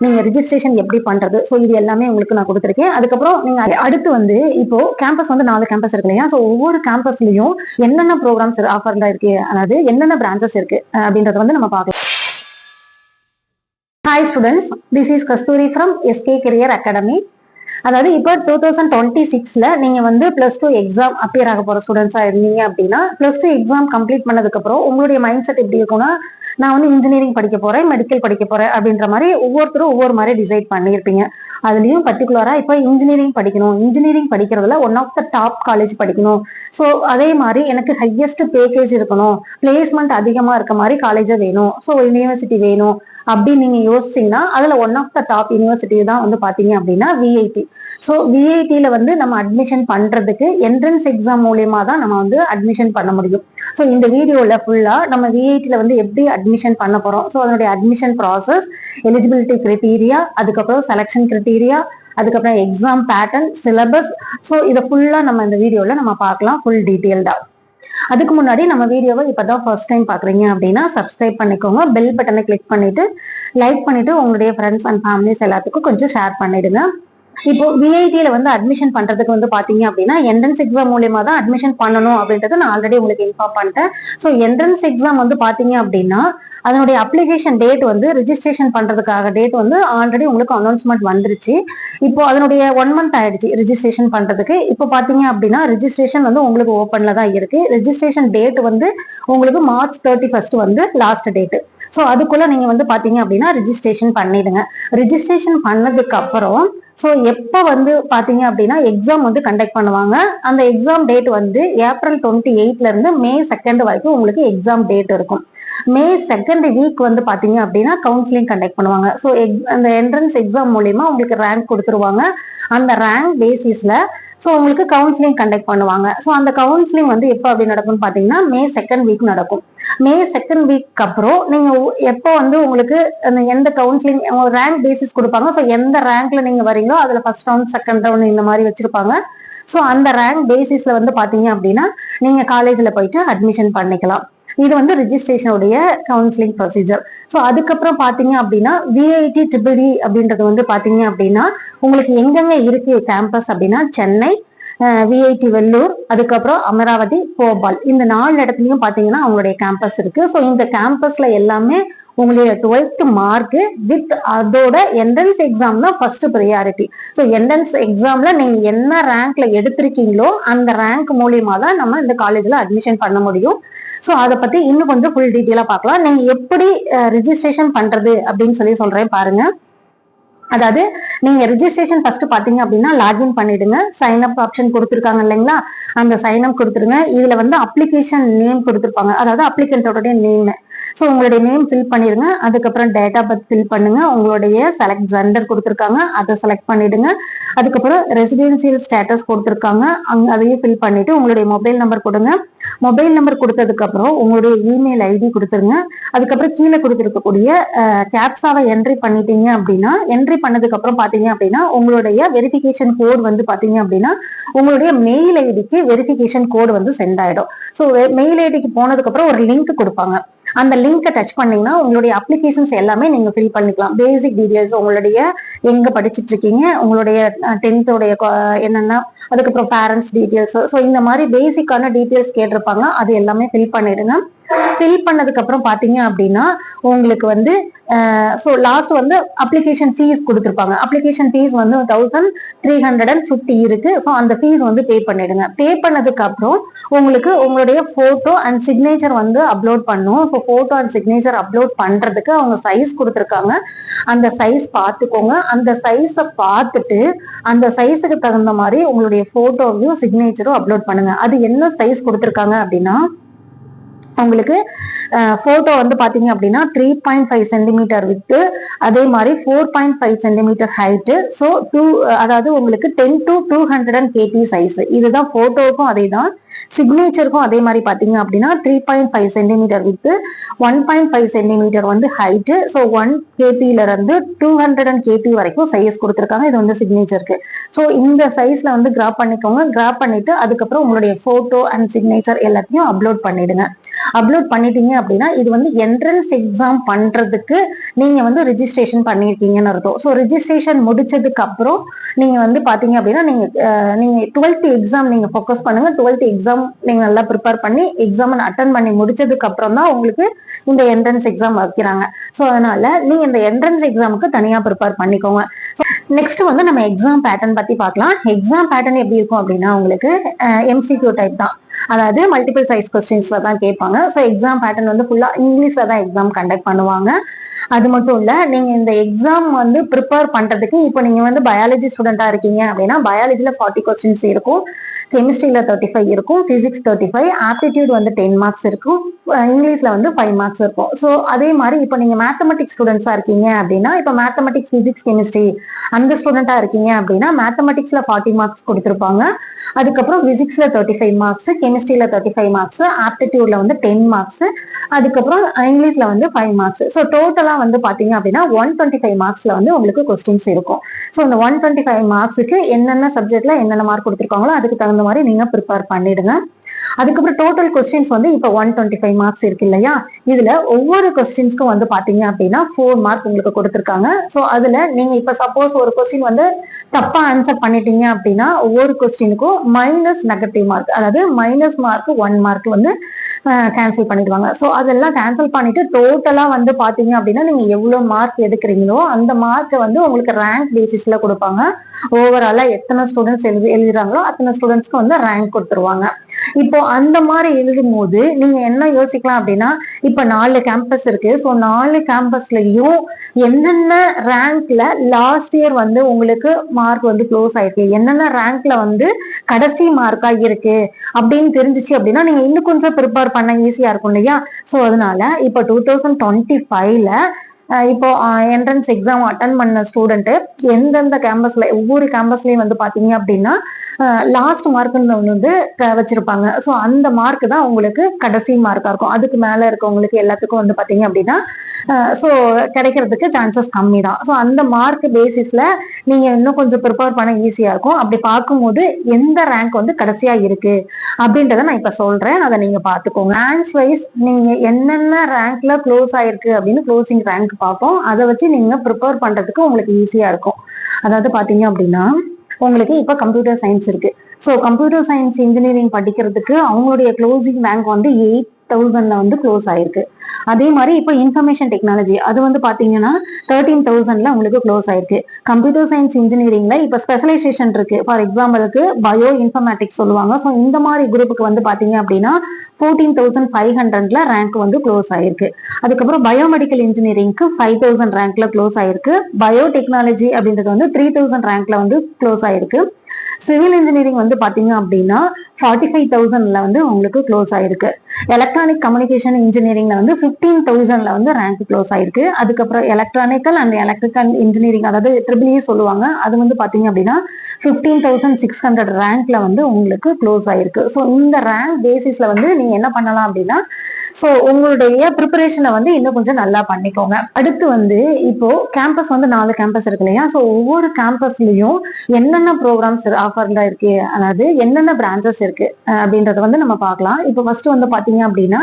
நீங்க ரிஜிஸ்ட்ரேஷன் எப்படி பண்றது? ஸோ இது எல்லாமே உங்களுக்கு நான் கொடுத்துருக்கேன். அதுக்கப்புறம் நீங்க அடுத்து வந்து இப்போ கேம்பஸ் வந்து நாலு கேம்பஸ் இருக்கு இல்லையா? ஸோ ஒவ்வொரு கேம்பஸ்லயும் என்னென்ன ப்ரோக்ராம்ஸ் ஆஃபர்ல இருக்கு? அதாவது என்னென்ன பிரான்ச்சஸ் இருக்கு? அப்படின்றத வந்து நம்ம பார்க்கலாம். Hi students this is Kasturi from SK career academy அதாவது இப்போ டூ தௌசண்ட் டுவெண்ட்டி சிக்ஸ்ல நீங்க வந்து பிளஸ் டூ எக்ஸாம் அப்பியர் ஆக போற ஸ்டூடெண்ட்ஸா இருந்தீங்க அப்படின்னா பிளஸ் டூ எக்ஸாம் கம்ப்ளீட் பண்ணதுக்கு அப்புறம் உங்களுடைய மைண்ட் செட் எப்படி இருக்கும்னா நான் வந்து இன்ஜினியரிங் படிக்க போறேன் மெடிக்கல் படிக்க போறேன் அப்படின்ற மாதிரி ஒவ்வொருத்தரும் ஒவ்வொரு மாதிரி டிசைட் பண்ணியிருப்பீங்க. அதுலயும் பர்டிகுலரா இப்போ இன்ஜினியரிங் படிக்கணும். இன்ஜினியரிங் படிக்கிறதுல one of the top college படிக்கணும். ஸோ அதே மாதிரி எனக்கு ஹையஸ்ட் பேக்கேஜ் இருக்கணும். பிளேஸ்மெண்ட் அதிகமா இருக்க மாதிரி காலேஜ வேணும். ஸோ யூனிவர்சிட்டி வேணும். அப்படின்னு நீங்க யோசிச்சீங்கன்னா அதுல one of the top university தான் வந்து பாத்தீங்க அப்படின்னா விஐடி ஸோ விஐடியில வந்து நம்ம அட்மிஷன் பண்றதுக்கு என்ட்ரன்ஸ் எக்ஸாம் மூலியமா தான் நம்ம வந்து அட்மிஷன் பண்ண முடியும். ஸோ இந்த வீடியோல ஃபுல்லா நம்ம விஐடியில வந்து எப்படி அட்மிஷன் பண்ண போறோம்? ஸோ அதனுடைய அட்மிஷன் ப்ராசஸ் எலிஜிபிலிட்டி கிரைட்டீரியா அதுக்கப்புறம் செலெக்ஷன் கிரைட்டீரியா அதுக்கப்புறம் எக்ஸாம் பேட்டர்ன் சிலபஸ் ஸோ இதை ஃபுல்லா நம்ம இந்த வீடியோல நம்ம பார்க்கலாம் ஃபுல் டீட்டெயில்டா அதுக்கு முன்னாடி நம்ம வீடியோவை இப்பதான் ஃபர்ஸ்ட் டைம் பாக்குறீங்க அப்படின்னா சப்ஸ்கிரைப் பண்ணிக்கோங்க. பெல் பட்டனை கிளிக் பண்ணிட்டு லைக் பண்ணிட்டு உங்களுடைய ஃப்ரெண்ட்ஸ் அண்ட் ஃபேமிலிஸ் எல்லாத்துக்கும் கொஞ்சம் ஷேர் பண்ணிடுங்க. இப்போ விஐடியில வந்து அட்மிஷன் பண்றதுக்கு வந்து பாத்தீங்க அப்படின்னா என்ட்ரன்ஸ் எக்ஸாம் மூலியமா தான் அட்மிஷன் பண்ணணும் அப்படின்றத நான் ஆல்ரெடி உங்களுக்கு இன்ஃபார்ம் பண்ணிட்டேன். ஸோ என்ட்ரன்ஸ் எக்ஸாம் வந்து பாத்தீங்க அப்படின்னா அதனுடைய அப்ளிகேஷன் டேட் வந்து ரிஜிஸ்ட்ரேஷன் பண்றதுக்காக டேட் வந்து ஆல்ரெடி உங்களுக்கு அனௌன்ஸ்மெண்ட் வந்துருச்சு. இப்போ அதனுடைய ஒன் மந்த் ஆயிடுச்சு ரிஜிஸ்ட்ரேஷன் பண்றதுக்கு. இப்போ பாத்தீங்க அப்படின்னா ரிஜிஸ்ட்ரேஷன் வந்து உங்களுக்கு ஓப்பன்ல தான் இருக்கு. ரிஜிஸ்ட்ரேஷன் டேட் வந்து உங்களுக்கு மார்ச் தேர்ட்டி ஃபர்ஸ்ட் வந்து லாஸ்ட் டேட் ஸோ அதுக்குள்ள நீங்க வந்து பாத்தீங்க அப்படின்னா ரிஜிஸ்ட்ரேஷன் பண்ணிடுங்க. ரிஜிஸ்ட்ரேஷன் பண்ணதுக்கு அப்புறம் ஸோ எப்போ வந்து பாத்தீங்க அப்படின்னா எக்ஸாம் வந்து கண்டக்ட் பண்ணுவாங்க. அந்த எக்ஸாம் டேட் வந்து ஏப்ரல் டுவெண்ட்டி எயிட்ல இருந்து மே செகண்ட் வரைக்கும் உங்களுக்கு எக்ஸாம் டேட் இருக்கும். மே செகண்ட் வீக் வந்து பாத்தீங்க அப்படின்னா கவுன்சிலிங் கண்டக்ட் பண்ணுவாங்க. ஸோ அந்த என்ட்ரன்ஸ் எக்ஸாம் மூலியமா உங்களுக்கு ரேங்க் கொடுத்துருவாங்க. அந்த ரேங்க் பேசிஸ்ல ஸோ உங்களுக்கு கவுன்சிலிங் கண்டக்ட் பண்ணுவாங்க. ஸோ அந்த கவுன்சிலிங் வந்து எப்போ அப்படி நடக்கும்னு பார்த்தீங்கன்னா மே செகண்ட் வீக் நடக்கும். மே செகண்ட் வீக் அப்புறம் நீங்க எப்போ வந்து உங்களுக்கு அந்த எந்த கவுன்சிலிங் ரேங்க் பேசிஸ் கொடுப்பாங்க. ஸோ எந்த ரேங்க்ல நீங்க வரீங்களோ அதுல ஃபர்ஸ்ட் ரவுண்ட் செகண்ட் ரவுண்ட் இந்த மாதிரி வச்சிருப்பாங்க. ஸோ அந்த ரேங்க் பேசிஸ்ல வந்து பாத்தீங்க அப்படின்னா நீங்க காலேஜ்ல போயிட்டு அட்மிஷன் பண்ணிக்கலாம். இது வந்து ரிஜிஸ்ட்ரேஷனுடைய கவுன்சிலிங் ப்ரொசீஜர் ஸோ அதுக்கப்புறம் பார்த்தீங்க அப்படின்னா விஐடி ட்ரிபிள் இ அப்படின்றது வந்து பார்த்தீங்க அப்படின்னா உங்களுக்கு எங்கெங்க இருக்கு கேம்பஸ் அப்படின்னா சென்னை விஐடி வெள்ளூர் அதுக்கப்புறம் அமராவதி போபால். இந்த நாலு இடத்துலையும் பார்த்தீங்கன்னா அவங்களுடைய கேம்பஸ் இருக்கு. ஸோ இந்த கேம்பஸ்ல எல்லாமே உங்களுடைய டுவெல்த் மார்க் வித் அதோட என்ட்ரன்ஸ் எக்ஸாம் தான் ஃபர்ஸ்ட் ப்ரையாரிட்டி ஸோ என்ட்ரன்ஸ் எக்ஸாம்ல நீங்க என்ன ரேங்க்ல எடுத்திருக்கீங்களோ அந்த ரேங்க் மூலியமா தான் நம்ம இந்த காலேஜ்ல அட்மிஷன் பண்ண முடியும். ஸோ அதை பத்தி இன்னும் கொஞ்சம் ஃபுல் டீட்டெயிலா பார்க்கலாம். நீங்க எப்படி ரிஜிஸ்ட்ரேஷன் பண்றது அப்படின்னு சொல்லி சொல்றேன் பாருங்க. அதாவது நீங்க ரிஜிஸ்ட்ரேஷன் ஃபர்ஸ்ட் பாத்தீங்க அப்படின்னா லாகின் பண்ணிடுங்க. சைன் அப் ஆப்ஷன் கொடுத்துருக்காங்க இல்லைங்களா? அந்த சைன் அப் கொடுத்துருங்க. இதுல வந்து அப்ளிகேஷன் நேம் கொடுத்துருப்பாங்க. அதாவது அப்ளிகண்டோட நேம் ஸோ உங்களுடைய நேம் ஃபில் பண்ணிடுங்க. அதுக்கப்புறம் டேட் ஆஃப் பர்த் ஃபில் பண்ணுங்க. உங்களுடைய செலக்ட் ஜெண்டர் கொடுத்துருக்காங்க. அதை செலக்ட் பண்ணிடுங்க. அதுக்கப்புறம் ரெசிடென்சியல் ஸ்டேட்டஸ் கொடுத்துருக்காங்க. அங்கே அதையும் ஃபில் பண்ணிட்டு உங்களுடைய மொபைல் நம்பர் கொடுங்க. மொபைல் நம்பர் கொடுத்ததுக்கு அப்புறம் உங்களுடைய இமெயில் ஐடி கொடுத்துருங்க. அதுக்கப்புறம் கீழே கொடுத்துருக்கக்கூடிய கேப்ஸாவை என்ட்ரி பண்ணிட்டீங்க அப்படின்னா என்ட்ரி பண்ணதுக்கு அப்புறம் பாத்தீங்க அப்படின்னா உங்களுடைய வெரிஃபிகேஷன் கோட் வந்து பாத்தீங்க அப்படின்னா உங்களுடைய மெயில் ஐடிக்கு வெரிஃபிகேஷன் கோட் வந்து சென்ட் ஆயிடும். ஸோ மெயில் ஐடிக்கு போனதுக்கு அப்புறம் ஒரு லிங்க் கொடுப்பாங்க. அந்த லிங்கை டச் பண்ணீங்கன்னா உங்களுடைய அப்ளிகேஷன்ஸ் எல்லாமே நீங்க ஃபில் பண்ணிக்கலாம். பேசிக் டீடைல்ஸ் உங்களுடைய எங்க படிச்சிட்டு இருக்கீங்க உங்களுடைய டென்த்தோடைய என்னென்ன அதுக்கப்புறம் பேரண்ட்ஸ் டீட்டெயில்ஸ் ஸோ இந்த மாதிரி பேசிக்கான டீட்டெயில்ஸ் கேட்டிருப்பாங்க. அது எல்லாமே ஃபில் பண்ணிடுங்க. ஃபில் பண்ணதுக்கு அப்புறம் பாத்தீங்க அப்படின்னா உங்களுக்கு வந்து ஸோ லாஸ்ட் வந்து அப்ளிகேஷன் ஃபீஸ் கொடுத்துருப்பாங்க. அப்ளிகேஷன் ஃபீஸ் வந்து thousand three hundred and fifty இருக்கு. ஸோ அந்த ஃபீஸ் வந்து பே பண்ணிடுங்க. பே பண்ணதுக்கு அப்புறம் உங்களுக்கு உங்களுடைய போட்டோ அண்ட் சிக்னேச்சர் வந்து அப்லோட் பண்ணும். So photo and signature upload பண்றதுக்கு அவங்க சைஸ் கொடுத்துருக்காங்க. அந்த சைஸ் பார்த்துக்கோங்க. அந்த சைஸை பார்த்துட்டு அந்த சைஸுக்கு தகுந்த மாதிரி உங்களுடைய போட்டோவையும் சிக்னேச்சரும் அப்லோட் பண்ணுங்க. அது என்ன சைஸ் கொடுத்துருக்காங்க அப்படின்னா உங்களுக்கு போட்டோ வந்து பாத்தீங்க அப்படின்னா three point five centimetre width அதே மாதிரி four point five centimetre height so to அதாவது உங்களுக்கு ten to two hundred and KB size இதுதான் போட்டோவுக்கும் அதே தான் சிக்னேச்சருக்கும் அதே மாதிரி பாத்தீங்க அப்படின்னா three point five centimetre width one point five centimetre வந்து ஹைட்டு ஸோ ஒன் கேபில இருந்து டூ ஹண்ட்ரட் அண்ட் கேபி வரைக்கும் சைஸ் கொடுத்துருக்காங்க. இது வந்து சிக்னேச்சருக்கு ஸோ இந்த சைஸ்ல வந்து கிராப் பண்ணிக்கோங்க. கிராப் பண்ணிட்டு அதுக்கப்புறம் உங்களுடைய போட்டோ அண்ட் சிக்னேச்சர் எல்லாத்தையும் அப்லோட் பண்ணிடுங்க. அப்லோட் பண்ணிட்டீங்க அப்படின்னா இது வந்து என்ட்ரன்ஸ் எக்ஸாம் பண்றதுக்கு நீங்க வந்து ரிஜிஸ்ட்ரேஷன் பண்ணிருக்கீங்கன்னு அர்த்தம். ஸோ ரிஜிஸ்ட்ரேஷன் முடிச்சதுக்கு அப்புறம் நீங்க வந்து பாத்தீங்க அப்படின்னா நீங்க நீங்க டுவெல்த் எக்ஸாம் நீங்க ஃபோக்கஸ் பண்ணுங்க. டுவெல்த் எக்ஸாம் எக்ஸாம் நீங்க நல்லா ப்ரிப்பேர் பண்ணி எக்ஸாம் அட்டன் பண்ணி முடிச்சதுக்கு அப்புறம் தான் உங்களுக்கு இந்த என்ட்ரன்ஸ் எக்ஸாம் வைக்கிறாங்க. ஸோ அதனால நீங்க இந்த என்ட்ரன்ஸ் எக்ஸாமுக்கு தனியா ப்ரிப்பேர் பண்ணிக்கோங்க. நெக்ஸ்ட் வந்து நம்ம எக்ஸாம் பேட்டர்ன் பத்தி பார்க்கலாம். எக்ஸாம் பேட்டர்ன் எப்படி இருக்கும் அப்படின்னா உங்களுக்கு எம்சிக்யூ டைப் தான். அதாவது மல்டிபிள் சைஸ் கொஸ்டின்ஸ்ல தான் கேட்பாங்க. ஸோ எக்ஸாம் பேட்டர்ன் வந்து ஃபுல்லா இங்கிலீஷ்ல தான் எக்ஸாம் கண்டக்ட் பண்ணுவாங்க. அது மட்டும் இல்ல நீங்க இந்த எக்ஸாம் வந்து ப்ரிப்பேர் பண்றதுக்கு இப்போ நீங்க வந்து பயாலஜி ஸ்டூடெண்டா இருக்கீங்க அப்படின்னா பயாலஜில ஃபார்ட்டி கொஸ்டின்ஸ் இருக்கும். கெமிஸ்ட்ரியில் தேர்ட்டி ஃபைவ் இருக்கும் ஃபிசிக்ஸ் தேர்ட்டி ஃபைவ் ஆப்டிடியூட் வந்து டென் மார்க்ஸ் இருக்கும் இங்கிலீஷில் இங்கிலீஷ்ல வந்து ஃபைவ் மார்க்ஸ் இருக்கும். ஸோ அதே மாதிரி இப்போ நீங்கள் மேத்தமெட்டிக்ஸ் ஸ்டூடெண்ட்ஸாக இருக்கீங்க அப்படின்னா இப்போ மேத்தமெட்டிக்ஸ் ஃபிசிக்ஸ் கெமிஸ்ட்ரி அந்த ஸ்டூடெண்ட்டாக இருக்கீங்க அப்படின்னா மேத்தமெட்டிக்ஸில் ஃபார்ட்டி மார்க்ஸ் கொடுத்துருப்பாங்க. அதுக்கப்புறம் ஃபிசிக்ஸில் தேர்ட்டி ஃபைவ் மார்க்ஸ் கெமிஸ்ட்ரியில் தேர்ட்டி ஃபைவ் மார்க்ஸ் ஆப்டிடியூடில் வந்து டென் மார்க்ஸ் அதுக்கப்புறம் இங்கிலீஷில் வந்து ஃபைவ் மார்க்ஸ் ஸோ டோட்டலாக வந்து பார்த்தீங்க அப்படின்னா ஒன் டுவெண்ட்டி ஃபைவ் மார்க்ஸ்ல வந்து உங்களுக்கு கொஸ்டின்ஸ் இருக்கும். ஸோ இந்த ஒன் டுவெண்ட்டி ஃபைவ் மார்க்ஸுக்கு என்னென்ன சப்ஜெக்ட்டில் என்னென்ன மார்க் கொடுத்துருக்காங்களோ அதுக்கு தகுந்த மாதிரி நீங்க ப்ரிப்பேர் பண்ணிடுங்க. அதுக்கப்புறம் டோட்டல் கொஸ்டின்ஸ் வந்து இப்போ ஒன் டுவெண்ட்டி ஃபைவ் மார்க்ஸ் இருக்கு இல்லையா? இதுல ஒவ்வொரு கொஸ்டின்ஸ்க்கும் வந்து பாத்தீங்க அப்படின்னா ஃபோர் மார்க் உங்களுக்கு கொடுத்துருக்காங்க. ஸோ அதுல நீங்க இப்ப சப்போஸ் ஒரு கொஸ்டின் வந்து தப்பா ஆன்சர் பண்ணிட்டீங்க அப்படின்னா ஒவ்வொரு கொஸ்டினுக்கும் மைனஸ் நெகட்டிவ் மார்க் அதாவது மைனஸ் மார்க் ஒன் மார்க் வந்து கேன்சல் பண்ணிடுவாங்க. ஸோ அதெல்லாம் கேன்சல் பண்ணிட்டு டோட்டலா வந்து பாத்தீங்க அப்படின்னா நீங்க எவ்வளவு மார்க் எடுக்கிறீங்களோ அந்த மார்க்கை வந்து உங்களுக்கு ரேங்க் பேசிஸ்ல கொடுப்பாங்க. ஓவராலா எத்தனை ஸ்டூடெண்ட்ஸ் எழுதி எழுதுறாங்களோ அத்தனை ஸ்டூடெண்ட்ஸ்க்கு வந்து ரேங்க் கொடுத்துருவாங்க. இப்போ அந்த மாதிரி எழுதும் போது நீங்க என்ன யோசிக்கலாம் அப்படின்னா இப்ப நாலு கேம்பஸ் இருக்கு. ஸோ நாலு கேம்பஸ்லயும் என்னென்ன ரேங்க்ல லாஸ்ட் இயர் வந்து உங்களுக்கு மார்க் வந்து க்ளோஸ் ஆயிருக்கு? என்னென்ன ரேங்க்ல வந்து கடைசி மார்க்கா இருக்கு? அப்படின்னு தெரிஞ்சிச்சு அப்படின்னா நீங்க இன்னும் கொஞ்சம் ப்ரிப்பேர் பண்ண ஈஸியா இருக்கும் இல்லையா? ஸோ அதனால இப்போ டூ தௌசண்ட் டுவெண்ட்டி ஃபைவ்ல இப்போ என்ட்ரன்ஸ் எக்ஸாம் அட்டன் பண்ண ஸ்டூடெண்ட் எந்தெந்த கேம்பஸ்ல ஒவ்வொரு கேம்பஸ்லயும் வந்து பாத்தீங்க அப்படின்னா லாஸ்ட் மார்க்குன்னு ஒன்று வந்து வச்சிருப்பாங்க. ஸோ அந்த மார்க் தான் உங்களுக்கு கடைசி மார்க்காக இருக்கும். அதுக்கு மேலே இருக்கவங்களுக்கு எல்லாத்துக்கும் வந்து பார்த்தீங்க அப்படின்னா ஸோ கிடைக்கிறதுக்கு சான்சஸ் கம்மி தான். ஸோ அந்த மார்க் பேசிஸில் நீங்கள் இன்னும் கொஞ்சம் ப்ரிப்பேர் பண்ண ஈஸியாக இருக்கும். அப்படி பார்க்கும்போது எந்த ரேங்க் வந்து கடைசியாக இருக்கு? அப்படின்றத நான் இப்போ சொல்கிறேன் அதை நீங்கள் பார்த்துக்கோங்க. ரேங்க்ஸ் வைஸ் நீங்கள் என்னென்ன ரேங்க்ல க்ளோஸ் ஆயிருக்கு அப்படின்னு க்ளோசிங் ரேங்க் பார்ப்போம். அதை வச்சு நீங்கள் ப்ரிப்பேர் பண்ணுறதுக்கு உங்களுக்கு ஈஸியாக இருக்கும். அதாவது பார்த்தீங்க அப்படின்னா உங்களுக்கு இப்ப கம்ப்யூட்டர் சயின்ஸ் இருக்கு. ஸோ கம்ப்யூட்டர் சயின்ஸ் இன்ஜினியரிங் படிக்கிறதுக்கு அவங்களுடைய க்ளோசிங் ரேங்க் வந்து எயிட் தௌசண்ட்ல வந்து க்ளோஸ் ஆயிருக்கு. அதே மாதிரி இப்போ இன்ஃபர்மேஷன் டெக்னாலஜி அது வந்து பாத்தீங்கன்னா தேர்ட்டீன் தௌசண்ட்ல உங்களுக்கு க்ளோஸ் ஆயிருக்கு. கம்ப்யூட்டர் சயின்ஸ் இன்ஜினியரிங்ல இப்போ ஸ்பெஷலைசேஷன் இருக்கு. ஃபார் எக்ஸாம்பிளுக்கு பயோ இன்ஃபர்மேட்டிக்ஸ் சொல்லுவாங்க. ஸோ இந்த மாதிரி குரூப்புக்கு வந்து பாத்தீங்க அப்படின்னா ஃபோர்டீன் தௌசண்ட் ஃபைவ் ஹண்ட்ரட்ல ரேங்க் வந்து க்ளோஸ் ஆயிருக்கு. அதுக்கப்புறம் பயோமெடிக்கல் இன்ஜினியரிங்க்கு ஃபைவ் தௌசண்ட் ரேங்க்ல க்ளோஸ் ஆயிருக்கு. பயோடெக்னாலஜி அப்படின்றது வந்து த்ரீ தௌசண்ட் ரேங்க்ல வந்து க்ளோஸ் ஆயிருக்கு. சிவில் இன்ஜினியரிங் வந்து பாத்தீங்க அப்படின்னா ஃபார்ட்டி ஃபைவ் தௌசண்ட்ல வந்து உங்களுக்கு க்ளோஸ் ஆயிருக்கு. எலக்ட்ரானிக் கம்யூனிகேஷன் இன்ஜினியரிங்ல வந்து ஃபிஃப்டீன் தௌசண்ட்ல வந்து ரேங்க் க்ளோஸ் ஆயிருக்கு. அதுக்கப்புறம் எலக்ட்ரானிக்கல் அண்ட் எலக்ட்ரிக்கல் இன்ஜினியரிங் அதாவது ட்ரிபிள்இ e சொல்லுவாங்க. அது வந்து பாத்தீங்க அப்படின்னா ஃபிஃப்டீன் தௌசண்ட் சிக்ஸ் ஹண்ட்ரட் ரேங்க்ல வந்து உங்களுக்கு க்ளோஸ் ஆயிருக்கு. ஸோ இந்த ரேங்க் பேசிஸ்ல வந்து நீங்க என்ன பண்ணலாம் அப்படின்னா ஸோ உங்களுடைய ப்ரிப்பரேஷனை வந்து இன்னும் கொஞ்சம் நல்லா பண்ணிக்கோங்க. அடுத்து வந்து இப்போ கேம்பஸ் வந்து நாலு கேம்பஸ் இருக்கு இல்லையா? ஸோ ஒவ்வொரு கேம்பஸ்லயும் என்னென்ன ப்ரோக்ராம்ஸ் ஆஃபர்ல இருக்கு? அதாவது என்னென்ன பிரான்சஸ் இருக்கு. அப்படின்றத வந்து நம்ம பார்க்கலாம். இப்போ ஃபர்ஸ்ட் வந்து பாத்தீங்க அப்படின்னா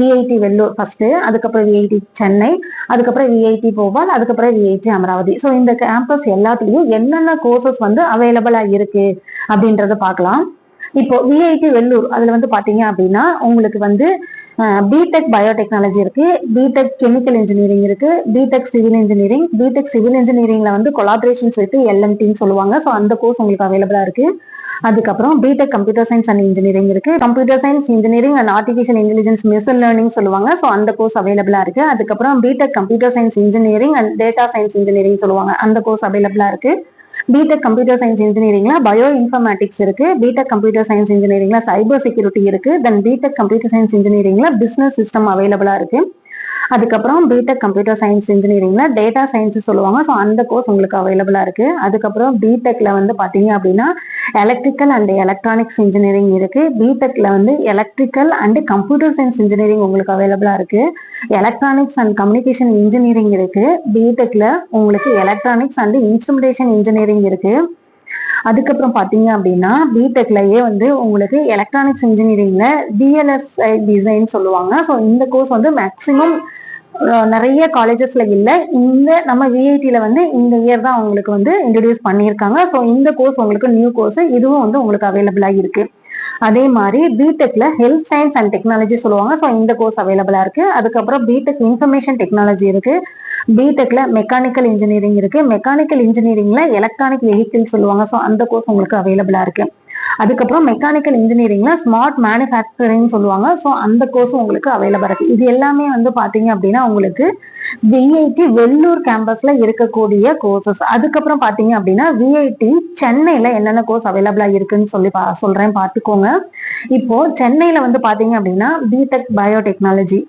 விஐடி வெள்ளூர் ஃபர்ஸ்ட் அதுக்கப்புறம் விஐடி சென்னை அதுக்கப்புறம் விஐடி போபால் அதுக்கப்புறம் விஐடி அமராவதி. ஸோ இந்த கேம்பஸ் எல்லாத்துலேயும் என்னென்ன கோர்சஸ் வந்து அவைலபிளா இருக்கு அப்படின்றத பார்க்கலாம். இப்போ விஐடி வெள்ளூர் அதுல வந்து பாத்தீங்க அப்படின்னா உங்களுக்கு வந்து பிடெக் பயோடெக்னாலஜி இருக்கு. பிடெக் கெமிக்கல் இன்ஜினியரிங் இருக்கு. BTech civil engineering BTech civil இன்ஜினியரிங்ல வந்து கொலாபரேஷன்ஸ் வித் எல்எம்டின்னு சொல்லுவாங்க. ஸோ அந்த கோர்ஸ் உங்களுக்கு அவைலபிளா இருக்கு. அதுக்கப்புறம் BTech computer science and engineering இருக்கு. Computer science engineering and artificial intelligence machine learning சொல்லுவாங்க. ஸோ அந்த கோர்ஸ் அவைலபிளா இருக்கு. அதுக்கப்புறம் BTech computer science engineering and data science engineering சொல்லுவாங்க. அந்த கோர்ஸ் அவைலபிளா இருக்கு. பிடெக் கம்ப்யூட்டர் சயின்ஸ் இன்ஜினியரிங்ல பயோ இன்ஃபர்மேட்டிக்ஸ் இருக்கு. பிடெக் கம்ப்யூட்டர் சயின்ஸ் இன்ஜினியரிங்ல சைபர் செக்யூரிட்டி இருக்கு. தென் பிடெக் கம்ப்யூட்டர் சயின்ஸ் இன்ஜினியரிங்ல பிசினஸ் சிஸ்டம் அவைலபிளா இருக்கு. அதுக்கப்புறம் பிடெக் கம்ப்யூட்டர் சயின்ஸ் இன்ஜினியரிங்ல டேட்டா சயின்ஸ் சொல்லுவாங்க. ஸோ அந்த கோர்ஸ் உங்களுக்கு அவைலபிளா இருக்கு. அதுக்கப்புறம் பிடெக்ல வந்து பாத்தீங்க அப்படின்னா எலக்ட்ரிக்கல் அண்ட் எலக்ட்ரானிக்ஸ் இன்ஜினியரிங் இருக்கு. பிடெக்ல வந்து electrical and computer science engineering உங்களுக்கு அவைலபிளா இருக்கு. எலக்ட்ரானிக்ஸ் அண்ட் கம்யூனிகேஷன் இன்ஜினியரிங் இருக்கு. பிடெக்ல உங்களுக்கு எலக்ட்ரானிக்ஸ் அண்ட் இன்ஸ்ட்ருமெண்டேஷன் இன்ஜினியரிங் இருக்கு. அதுக்கப்புறம் பார்த்தீங்க அப்படின்னா பிடெக்லயே வந்து உங்களுக்கு எலக்ட்ரானிக்ஸ் இன்ஜினியரிங்ல டிஎல்எஸ் டிசைன் சொல்லுவாங்க. ஸோ இந்த கோர்ஸ் வந்து மேக்சிமம் நிறைய காலேஜஸ்ல இல்லை. இந்த நம்ம விஐடியில வந்து இந்த இயர் தான் உங்களுக்கு வந்து இன்ட்ரடியூஸ் பண்ணியிருக்காங்க. ஸோ இந்த கோர்ஸ் உங்களுக்கு நியூ கோர்ஸ் இதுவும் வந்து உங்களுக்கு அவைலபிளாக இருக்கு. அதே மாதிரி பிடெக்ல ஹெல்த் சயின்ஸ் அண்ட் டெக்னாலஜி சொல்லுவாங்க. ஸோ இந்த கோர்ஸ் அவைலபிளா இருக்கு. அதுக்கப்புறம் பிடெக் இன்ஃபர்மேஷன் டெக்னாலஜி இருக்கு. பிடெக்ல மெக்கானிக்கல் இன்ஜினியரிங் இருக்கு. மெக்கானிக்கல் இன்ஜினியரிங்ல எலக்ட்ரானிக் வெஹிக்கிள் சொல்லுவாங்க. ஸோ அந்த கோர்ஸ் உங்களுக்கு அவைலபிளா இருக்கு. அதுக்கப்புறம் மெக்கானிக்கல் இன்ஜினியரிங்ல ஸ்மார்ட் மேனுஃபேக்சரிங் சொல்லுவாங்க. ஸோ அந்த கோர்ஸும் உங்களுக்கு அவைலபிள் இருக்கு. இது எல்லாமே வந்து பாத்தீங்க அப்படின்னா உங்களுக்கு விஐடி வெள்ளூர் கேம்பஸ்ல இருக்கக்கூடிய கோர்சஸ் அதுக்கப்புறம் பாத்தீங்க அப்படின்னா விஐடி சென்னையில என்னென்ன கோர்ஸ் அவைலபிளா இருக்குன்னு சொல்லி பா சொல்றேன். பார்த்துக்கோங்க இப்போ சென்னையில வந்து பாத்தீங்க அப்படின்னா பிடெக் பயோடெக்னாலஜி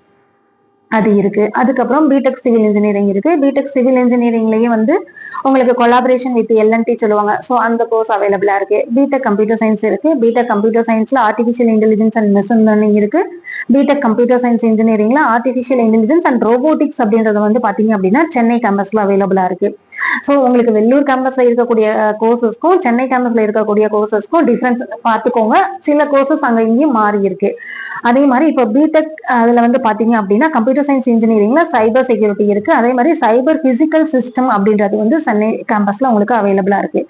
அது இருக்கு. அதுக்கப்புறம் பிடெக் சிவில் இன்ஜினியரிங் இருக்கு. பிடெக் சிவில் இன்ஜினியரிங்லயே வந்து உங்களுக்கு கொலாபரேஷன் வித் எல்என்டி சொல்லுவாங்க. ஸோ அந்த கோர்ஸ் அவைலபிளா இருக்கு. பிடெக் கம்ப்யூட்டர் சயின்ஸ் இருக்கு. பிடெக் கம்ப்யூட்டர் சயின்ஸ்ல artificial intelligence and machine learning இருக்கு. பிடெக் கம்ப்யூட்டர் சயின்ஸ் இன்ஜினியரிங்ல ஆர்டிஃபிஷியல் இன்டெலிஜென்ஸ் அண்ட் ரோபோட்டிக்ஸ் அப்படின்றது வந்து பாத்தீங்க அப்படின்னா சென்னை கேம்பஸ்ல அவைலபிளா இருக்கு. ஸோ உங்களுக்கு வெள்ளூர் கேம்பஸ்ல இருக்கக்கூடிய கோர்சஸ்க்கும் சென்னை கேம்பஸ்ல இருக்கக்கூடிய கோர்சஸ்க்கும் டிஃப்ரென்ஸ் பார்த்துக்கோங்க. சில கோர்சஸ் அங்க இங்கேயும் மாறி இருக்கு. அதே மாதிரி இப்போ பிடெக் அதுல வந்து பாத்தீங்க அப்படின்னா கம்ப்யூட்டர் சயின்ஸ் இன்ஜினியரிங்ல சைபர் செக்யூரிட்டி இருக்கு. அதே மாதிரி சைபர் பிசிக்கல் சிஸ்டம் அப்படின்றது வந்து சென்னை கேம்பஸ்ல உங்களுக்கு அவைலபிளா இருக்கு.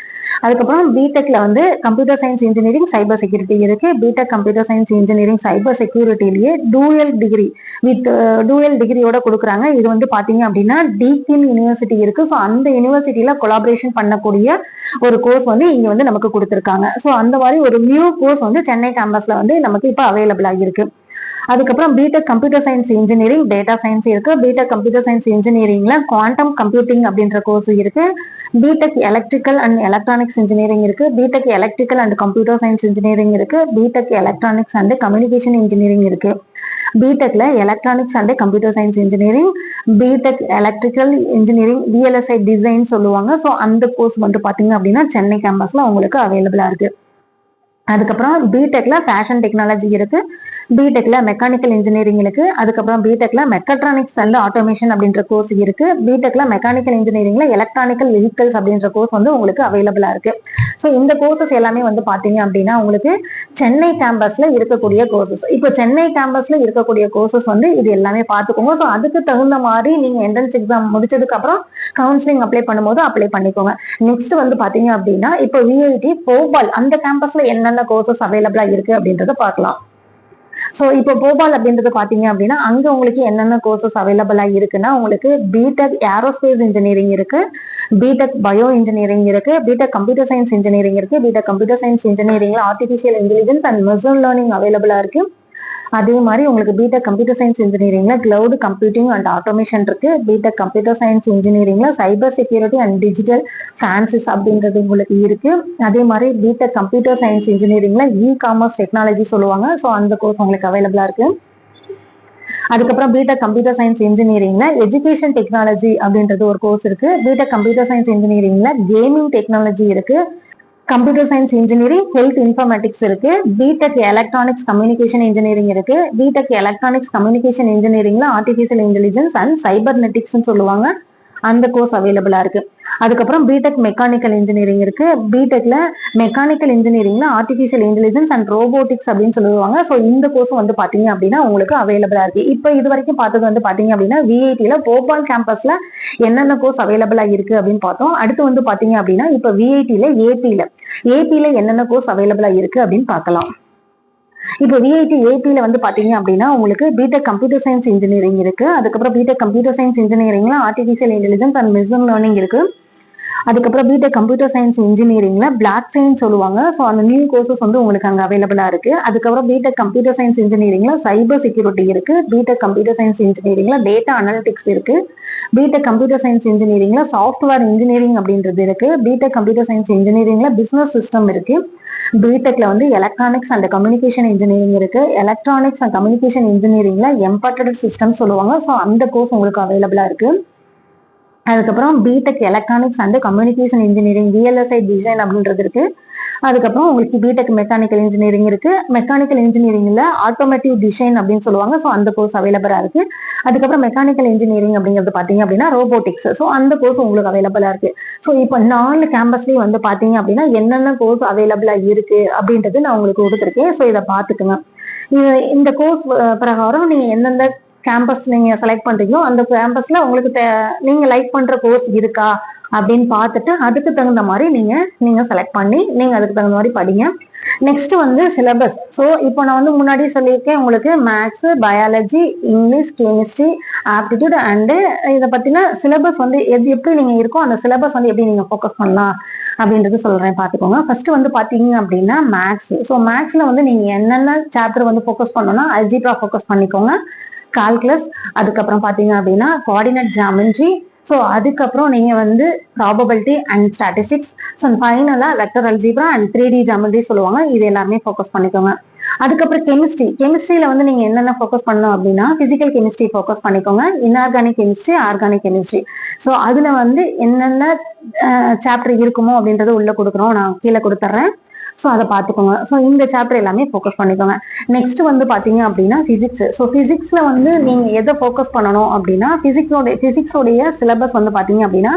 அதுக்கப்புறம் பிடெக்ல வந்து computer science engineering cyber security இருக்கு. BTech computer science engineering cyber செக்யூரிட்டிலேயே dual degree with dual டிகிரியோட கொடுக்குறாங்க. இது வந்து பாத்தீங்க அப்படின்னா டீக்கின் யூனிவர்சிட்டி இருக்கு. ஸோ அந்த யூனிவர்சிட்டியில கொலாபரேஷன் பண்ணக்கூடிய ஒரு கோர்ஸ் வந்து இங்க வந்து நமக்கு கொடுத்துருக்காங்க. ஸோ அந்த மாதிரி ஒரு நியூ கோர்ஸ் வந்து சென்னை கேம்பஸ்ல வந்து நமக்கு இப்போ அவைலபிள் ஆகியிருக்கு. அதுக்கப்புறம் BTech computer science engineering data science இருக்கு. பிடெக் கம்ப்யூட்டர் சயின்ஸ் இன்ஜினியரிங்ல குவாண்டம் கம்ப்யூட்டிங் அப்படின்ற கோர்ஸ் இருக்கு. BTech electrical and electronics engineering இருக்கு. BTech electrical and computer science engineering இருக்கு. BTech electronics and communication engineering இருக்கு. பிடெக்ல electronics and computer science engineering BTech electrical engineering VLSI design சொல்லுவாங்க. So அந்த course வந்து பாத்தீங்க அப்படின்னா சென்னை கேம்பஸ்ல உங்களுக்கு அவைலபிளா இருக்கு. அதுக்கப்புறம் பிடெக்ல ஃபேஷன் டெக்னாலஜி இருக்கு. பிடெக்ல மெக்கானிக்கல் இன்ஜினியரிங் இருக்கு. அதுக்கப்புறம் பிடெக்ல மெக்கட்ரானிக்ஸ் அண்ட் ஆட்டோமேஷன் அப்படின்ற கோர்ஸ் இருக்கு. பிடெக்ல மெக்கானிக்கல் இன்ஜினியரிங்ல எலக்ட்ரானிக்கல் வெஹிக்கல்ஸ் அப்படின்ற கோர்ஸ் வந்து உங்களுக்கு அவைலபிளா இருக்கு. ஸோ இந்த கோர்சஸ் எல்லாமே வந்து பாத்தீங்க அப்படின்னா உங்களுக்கு சென்னை கேம்பஸ்ல இருக்கக்கூடிய கோர்சஸ் இப்போ சென்னை கேம்பஸ்ல இருக்கக்கூடிய கோர்சஸ் வந்து இது எல்லாமே பார்த்துக்கோங்க ஸோ அதுக்கு தகுந்த மாதிரி நீங்க என்ட்ரன்ஸ் எக்ஸாம் முடிச்சதுக்கு அப்புறம் கவுன்சிலிங் அப்ளை பண்ணும்போது அப்ளை பண்ணிக்கோங்க. நெக்ஸ்ட் வந்து பாத்தீங்க அப்படின்னா இப்போ விஐடி போபால் அந்த கேம்பஸ்ல என்னென்ன கோர்சஸ் அவைலபிளா இருக்கு அப்படின்றத பார்க்கலாம். ஸோ இப்போ போபால் அப்படின்றது பாத்தீங்க அப்படின்னா அங்க உங்களுக்கு என்னென்ன கோர்சஸ் அவைலபிளா இருக்குன்னா உங்களுக்கு பிடெக் ஏரோஸ்பேஸ் இன்ஜினியரிங் இருக்கு பிடெக் பயோ இன்ஜினியரிங் இருக்கு பிடெக் கம்ப்யூட்டர் சயின்ஸ் இன்ஜினியரிங் இருக்கு BTech computer science இன்ஜினியரிங்ல artificial intelligence and machine learning அவைலபிளா இருக்கு. அதே மாதிரி உங்களுக்கு பிடெக் கம்ப்யூட்டர் சயின்ஸ் இன்ஜினியரிங்ல கிளவுட் கம்ப்யூட்டிங் அண்ட் ஆட்டோமேஷன் இருக்கு. BTech computer science இன்ஜினியரிங்ல cyber security and digital chances அப்படின்றது உங்களுக்கு இருக்கு. அதே மாதிரி பிடெக் கம்ப்யூட்டர் சயின்ஸ் இன்ஜினியரிங்ல இ காமர்ஸ் டெக்னாலஜி சொல்லுவாங்க. ஸோ அந்த கோர்ஸ் உங்களுக்கு அவைலபிளா இருக்கு. அதுக்கப்புறம் பிடெக் கம்ப்யூட்டர் சயின்ஸ் இன்ஜினியரிங்ல எஜுகேஷன் டெக்னாலஜி அப்படின்றது ஒரு கோர்ஸ் இருக்கு. பிடெக் கம்ப்யூட்டர் சயின்ஸ் இன்ஜினியரிங்ல கேமிங் டெக்னாலஜி இருக்கு. Computer science engineering health informatics இருக்கு. பிடெக் எலக்ட்ரானிக்ஸ் கம்யூனிகேஷன் இன்ஜினியரிங் இருக்கு. பிடெக் எலக்ட்ரானிக்ஸ் கம்யூனிகேஷன் இன்ஜினியரிங்ல ஆர்டிபிஷியல் இன்டெலிஜென்ஸ் அண்ட் சைபர்நெட்டிக்ஸ் சொல்லுவாங்க. அந்த கோர்ஸ் அவைலபிளா இருக்கு. அதுக்கப்புறம் பிடெக் மெக்கானிக்கல் இன்ஜினியரிங் இருக்கு. பிடெக்ல மெக்கானிக்கல் இன்ஜினியரிங்ல ஆர்டிஃபிஷியல் இன்டெலிஜென்ஸ் அண்ட் ரோபோட்டிக்ஸ் அப்படின்னு சொல்லுவாங்க. ஸோ இந்த கோர்ஸும் வந்து பாத்தீங்க அப்படின்னா உங்களுக்கு அவைலபிளா இருக்கு. இப்போ இது வரைக்கும் பார்த்தது வந்து பாத்தீங்க அப்படின்னா விஐடில போபால் கேம்பஸ்ல என்னென்ன கோர்ஸ் அவைலபிளா இருக்கு அப்படின்னு பார்த்தோம். அடுத்து வந்து பாத்தீங்க அப்படின்னா இப்போ விஐடில ஏபில ஏபியில என்னென்ன கோர்ஸ் அவைலபிளா இருக்கு அப்படின்னு பார்க்கலாம். இப்போ விஐடி ஏபில வந்து பாத்தீங்க அப்படின்னா உங்களுக்கு பிடெக் கம்ப்யூட்டர் சயின்ஸ் இன்ஜினியரிங் இருக்கு. அதுக்கப்புறம் BTech computer science இன்ஜினியரிங்ல artificial intelligence and machine learning இருக்கு. அதுக்கப்புறம் பிடெக் கம்ப்யூட்டர் சயின்ஸ் இன்ஜினியரிங்ல பிளாக் சயின்ஸ் சொல்லுவாங்க. ஸோ அந்த நியூ கோர்சஸ் வந்து உங்களுக்கு அங்கே அவைலபிளா இருக்கு. அதுக்கப்புறம் பிடெக் கம்ப்யூட்டர் சயின்ஸ் இன்ஜினியரிங்ல சைபர் செக்யூரிட்டி இருக்கு. பிடெக் கம்ப்யூட்டர் சயின்ஸ் இன்ஜினியரிங்ல டேட்டா அனாலிட்டிக்ஸ் இருக்கு. பிடெக் கம்ப்யூட்டர் சயின்ஸ் இன்ஜினியரிங்ல சாஃப்ட்வேர் இன்ஜினியரிங் அப்படின்றது இருக்கு. பிடெக் கம்ப்யூட்டர் சயின்ஸ் இன்ஜினியரிங்ல பிசினஸ் சிஸ்டம் இருக்கு. பிடெக்ல வந்து எலக்ட்ரானிக்ஸ் அண்ட் கம்யூனிகேஷன் இன்ஜினியரிங் இருக்கு. எலக்ட்ரானிக்ஸ் அண்ட் கம்யூனிகேஷன் இன்ஜினியரிங்ல எம்பர்டட் சிஸ்டம் சொல்லுவாங்க. ஸோ அந்த கோர்ஸ் உங்களுக்கு அவைலபிளா இருக்கு. அதுக்கப்புறம் BTech electronics and communication engineering VLSI design அப்படின்றது இருக்கு. அதுக்கப்புறம் உங்களுக்கு பிடெக் மெக்கானிக்கல் இன்ஜினியரிங் இருக்கு. மெக்கானிக்கல் இன்ஜினியரிங்ல ஆட்டோமேட்டிவ் டிசைன் அப்படின்னு சொல்லுவாங்க. ஸோ அந்த கோர்ஸ் அவைலபிளா இருக்கு. அதுக்கப்புறம் மெக்கானிக்கல் இன்ஜினியரிங் அப்படிங்கிறது பாத்தீங்க அப்படின்னா ரோபோட்டிக்ஸ் ஸோ அந்த கோர்ஸ் உங்களுக்கு அவைலபிளா இருக்கு. ஸோ இப்போ நாலு கேம்பஸ்லயும் வந்து பாத்தீங்க அப்படின்னா என்னென்ன கோர்ஸ் அவைலபிளா இருக்கு அப்படின்றது நான் உங்களுக்கு கொடுத்துருக்கேன். ஸோ இதை பார்த்துக்குங்க. இந்த கோர்ஸ் பிரகாரம் நீங்க எந்தெந்த கேம்பஸ் நீங்க செலக்ட் பண்றீங்களோ அந்த கேம்பஸ்ல உங்களுக்கு தே- நீங்க லைக் பண்ற கோர்ஸ் இருக்கா அப்படின்னு பார்த்துட்டு அதுக்கு தகுந்த மாதிரி நீங்க நீங்க செலக்ட் பண்ணி நீங்க அதுக்கு தகுந்த மாதிரி படிங்க. நெக்ஸ்ட் வந்து சிலபஸ் ஸோ இப்போ நான் வந்து முன்னாடி சொல்லியிருக்கேன் உங்களுக்கு maths biology English chemistry aptitude and இதை பற்றின சிலபஸ் வந்து எது எப்படி நீங்க இருக்கோ அந்த சிலபஸ் வந்து எப்படி நீங்க ஃபோக்கஸ் பண்ணலாம் அப்படின்றது சொல்றேன் பார்த்துக்கோங்க. ஃபர்ஸ்ட் வந்து பாத்தீங்க அப்படின்னா மேக்ஸ் ஸோ மேக்ஸில் வந்து நீங்க என்னென்ன சாப்டர் வந்து ஃபோக்கஸ் பண்ணணும்னா அல்ஜிப்ரா ஃபோக்கஸ் பண்ணிக்கோங்க. கால்குலஸ் அதுக்கப்புறம் பார்த்தீங்க அப்படின்னா கோஆர்டினேட் ஜாமெண்ட்ரி ஸோ அதுக்கப்புறம் நீங்கள் வந்து ப்ராபபிலிட்டி அண்ட் ஸ்டாட்டிஸ்டிக்ஸ் ஸோ ஃபைனலாக vector algebra and three D geometry சொல்லுவாங்க. இது எல்லாமே ஃபோக்கஸ் பண்ணிக்கோங்க. அதுக்கப்புறம் கெமிஸ்ட்ரி கெமிஸ்ட்ரியில வந்து நீங்க என்னென்ன ஃபோக்கஸ் பண்ணணும் அப்படின்னா பிசிக்கல் கெமிஸ்ட்ரி ஃபோக்கஸ் பண்ணிக்கோங்க. Inorganic chemistry organic chemistry so அதுல வந்து என்னென்ன சாப்டர் இருக்குமோ அப்படின்றத உள்ள கொடுக்குறோம். நான் கீழே கொடுத்துட்றேன் ஸோ அதை பார்த்துக்கோங்க. ஸோ இந்த சாப்டர் எல்லாமே ஃபோக்கஸ் பண்ணிக்கோங்க. நெக்ஸ்ட் வந்து பார்த்தீங்க அப்படின்னா ஃபிசிக்ஸ் ஸோ ஃபிசிக்ஸில் வந்து நீங்கள் எதை ஃபோக்கஸ் பண்ணணும் அப்படின்னா ஃபிசிக்ஸோடைய ஃபிசிக்ஸோடைய சிலபஸ் வந்து பார்த்தீங்க அப்படின்னா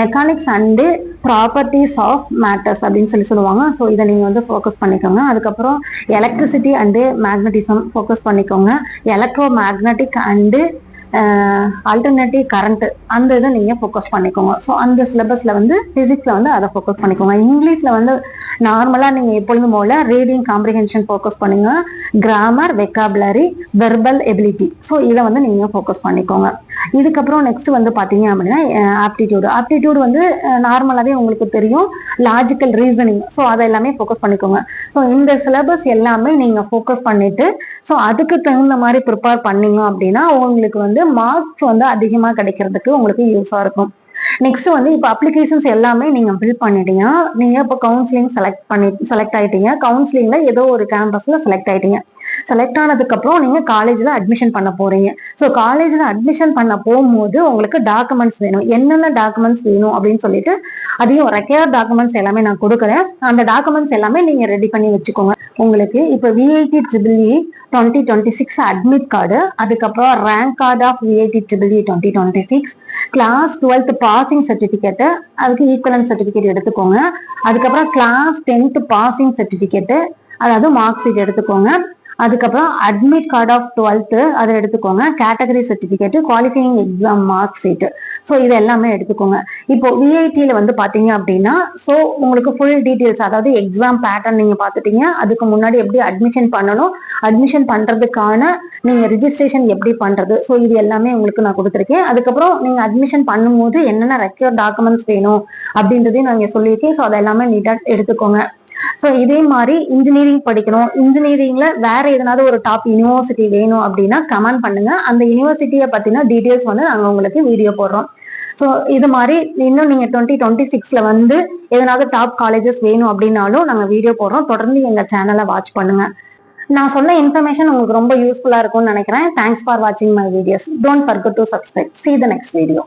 mechanics and properties of matters அப்படின்னு சொல்லி சொல்லுவாங்க. ஸோ இதை நீங்கள் வந்து ஃபோக்கஸ் பண்ணிக்கோங்க. அதுக்கப்புறம் எலக்ட்ரிசிட்டி அண்டு மேக்னட்டிசம் ஃபோக்கஸ் பண்ணிக்கோங்க. Electro magnetic and alternative current அந்த இதை நீங்க ஃபோக்கஸ் பண்ணிக்கோங்க. ஸோ அந்த சிலபஸ்ல வந்து பிசிக்ஸ்ல வந்து அதை ஃபோக்கஸ் பண்ணிக்கோங்க. இங்கிலீஷ்ல வந்து நார்மலா நீங்க எப்பொழுதும் போல ரீடிங் காம்ப்ரிஹென்ஷன் ஃபோக்கஸ் பண்ணுங்க. Grammar vocabulary verbal ability so இதை வந்து நீங்க ஃபோக்கஸ் பண்ணிக்கோங்க. இதுக்கப்புறம் நெக்ஸ்ட் வந்து பாத்தீங்க அப்படின்னா ஆப்டிடியூடு ஆப்டிடியூடு வந்து நார்மலாவே உங்களுக்கு தெரியும். லாஜிக்கல் ரீசனிங் ஸோ அதை எல்லாமே ஃபோக்கஸ் பண்ணிக்கோங்க. ஸோ இந்த சிலபஸ் எல்லாமே நீங்க ஃபோக்கஸ் பண்ணிட்டு ஸோ அதுக்கு தகுந்த மாதிரி ப்ரிப்பேர் பண்ணீங்க அப்படின்னா உங்களுக்கு வந்து மார்க்ஸ் வந்து அதிகமா கிடைக்கிறதுக்கு உங்களுக்கு யூஸாக இருக்கும். நெக்ஸ்ட் வந்து இப்போ அப்ளிகேஷன்ஸ் எல்லாமே நீங்க பில் பண்ணிட்டீங்க. நீங்க இப்போ கவுன்சிலிங் செலக்ட் பண்ணி செலக்ட் ஆயிட்டீங்க. கவுன்சிலிங்ல ஏதோ ஒரு கேம்பஸ்ல செலக்ட் ஆயிட்டீங்க. செலக்ட் ஆனதுக்கு அப்புறம் நீங்க காலேஜ்ல அட்மிஷன் பண்ண போறீங்க. ஸோ காலேஜ்ல அட்மிஷன் பண்ண போகும்போது உங்களுக்கு டாக்குமெண்ட்ஸ் வேணும். என்னென்ன டாக்குமெண்ட்ஸ் வேணும் அப்படின்னு சொல்லிட்டு அதையும் ரெக்கையர் டாக்குமெண்ட்ஸ் எல்லாமே நான் கொடுக்குறேன். அந்த டாக்குமெண்ட்ஸ் எல்லாமே நீங்க ரெடி பண்ணி வச்சுக்கோங்க. உங்களுக்கு இப்போ VIT triple twenty twenty six admit card அதுக்கப்புறம் rank card of VIT triple twenty twenty six class twelfth passing certificate அதுக்கு ஈக்குவலன் சர்டிஃபிகேட் எடுத்துக்கோங்க. அதுக்கப்புறம் கிளாஸ் டென்த் பாசிங் சர்டிஃபிகேட்டு அதாவது மார்க் ஷீட் எடுத்துக்கோங்க. அதுக்கப்புறம் அட்மிட் கார்டு ஆஃப் டுவெல்த்து அதை எடுத்துக்கோங்க. Category certificate qualifying exam mark sheet so இது எல்லாமே எடுத்துக்கோங்க. இப்போ விஐடியில் வந்து பார்த்தீங்க அப்படின்னா ஸோ உங்களுக்கு ஃபுல் டீட்டெயில்ஸ் அதாவது எக்ஸாம் பேட்டர்ன் நீங்கள் பார்த்துட்டீங்க அதுக்கு முன்னாடி எப்படி அட்மிஷன் பண்ணணும் அட்மிஷன் பண்ணுறதுக்கான நீங்கள் ரிஜிஸ்ட்ரேஷன் எப்படி பண்ணுறது ஸோ இது எல்லாமே உங்களுக்கு நான் கொடுத்துருக்கேன். அதுக்கப்புறம் நீங்கள் அட்மிஷன் பண்ணும்போது என்னென்ன ரெக்யூர் டாக்குமெண்ட்ஸ் வேணும் அப்படின்றதையும் நான் இங்கே சொல்லியிருக்கேன். ஸோ அதை எல்லாமே நீட்டா எடுத்துக்கோங்க. ஸோ இதே மாதிரி இன்ஜினியரிங் படிக்கணும். இன்ஜினியரிங்ல வேற எதனாவது ஒரு டாப் யூனிவர்சிட்டி வேணும் அப்படின்னா கமெண்ட் பண்ணுங்க. அந்த யூனிவர்சிட்டியை பத்தின டீடைல்ஸ் வந்து நாங்க உங்களுக்கு வீடியோ போடுறோம். ஸோ இது மாதிரி இன்னும் நீங்க டுவெண்ட்டி டுவெண்ட்டி சிக்ஸ்ல வந்து எதனாவது டாப் காலேஜஸ் வேணும் அப்படின்னாலும் நாங்க வீடியோ போடுறோம். தொடர்ந்து எங்க சேனலை வாட்ச் பண்ணுங்க. நான் சொன்ன இன்ஃபர்மேஷன் உங்களுக்கு ரொம்ப யூஸ்ஃபுல்லா இருக்கும்னு நினைக்கிறேன். தேங்க்ஸ் ஃபார் வாட்சிங் my videos don't forget to subscribe see the next video